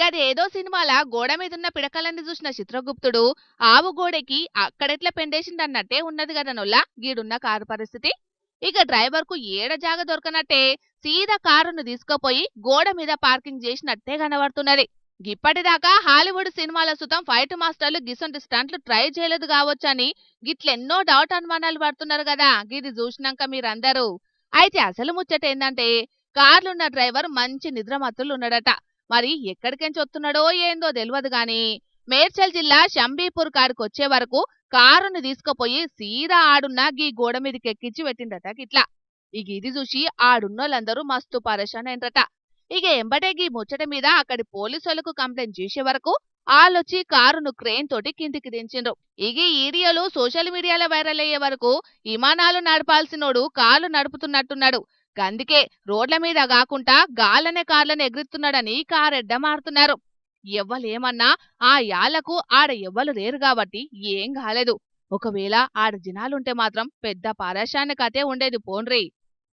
గదేదో సినిమాల గోడ మీద ఉన్న పిడకలన్నీ చూసిన చిత్రగుప్తుడు ఆవు గోడకి అక్కడెట్లా పెండేసిందన్నట్టే ఉన్నది కదా నొల్ల గీడున్న కారు పరిస్థితి. ఇక డ్రైవర్కు ఏడ జాగ దొరకనట్టే సీదా కారును తీసుకుపోయి గోడ మీద పార్కింగ్ చేసినట్టే కనబడుతున్నది. ఇప్పటిదాకా హాలీవుడ్ సినిమాల సుతం ఫైట్ మాస్టర్లు గిసొంటి స్టంట్లు ట్రై చేయలేదు కావచ్చని గిట్లెన్నో డౌట్ అనుమానాలు పడుతున్నారు కదా గిది చూసినాక మీరందరూ. అయితే అసలు ముచ్చట ఏందంటే కార్లున్న డ్రైవర్ మంచి నిద్రమత్తులు ఉన్నాడట మరి ఎక్కడికెంచి వస్తున్నాడో ఏందో తెలియదు గాని మేడ్చల్ జిల్లా షంబీపూర్ కాడికి వచ్చే వరకు కారుని తీసుకుపోయి సీదా ఆడున్న గీ గోడ మీదకి ఎక్కించి పెట్టిండట గిట్లా. ఇక ఇది చూసి ఆడున్నోళ్ళందరూ మస్తు పరేషాన్ అయినరట ఇక ఎంబటే గీ ముచ్చట మీద అక్కడి పోలీసులకు కంప్లైంట్ చేసే వరకు ఆళ్ళొచ్చి కారును క్రేన్ తోటి కిందికి దించిండ్రు. ఇక ఈడియోలు సోషల్ మీడియాలో వైరల్ అయ్యే వరకు విమానాలు నడపాల్సినోడు కాలు నడుపుతున్నట్టున్నాడు. గందుకే రోడ్ల మీద కాకుండా గాలనే కార్లను ఎగురుతున్నాడని కారెడ్డ మారుతున్నారు. ఎవ్వలేమన్నా ఆ యాళ్ళకు ఆడ ఎవ్వలు లేరు కాబట్టి ఏం కాలేదు. ఒకవేళ ఆడ జనాలుంటే మాత్రం పెద్ద పారాశాన్ని కథే ఉండేది పోన్రీ.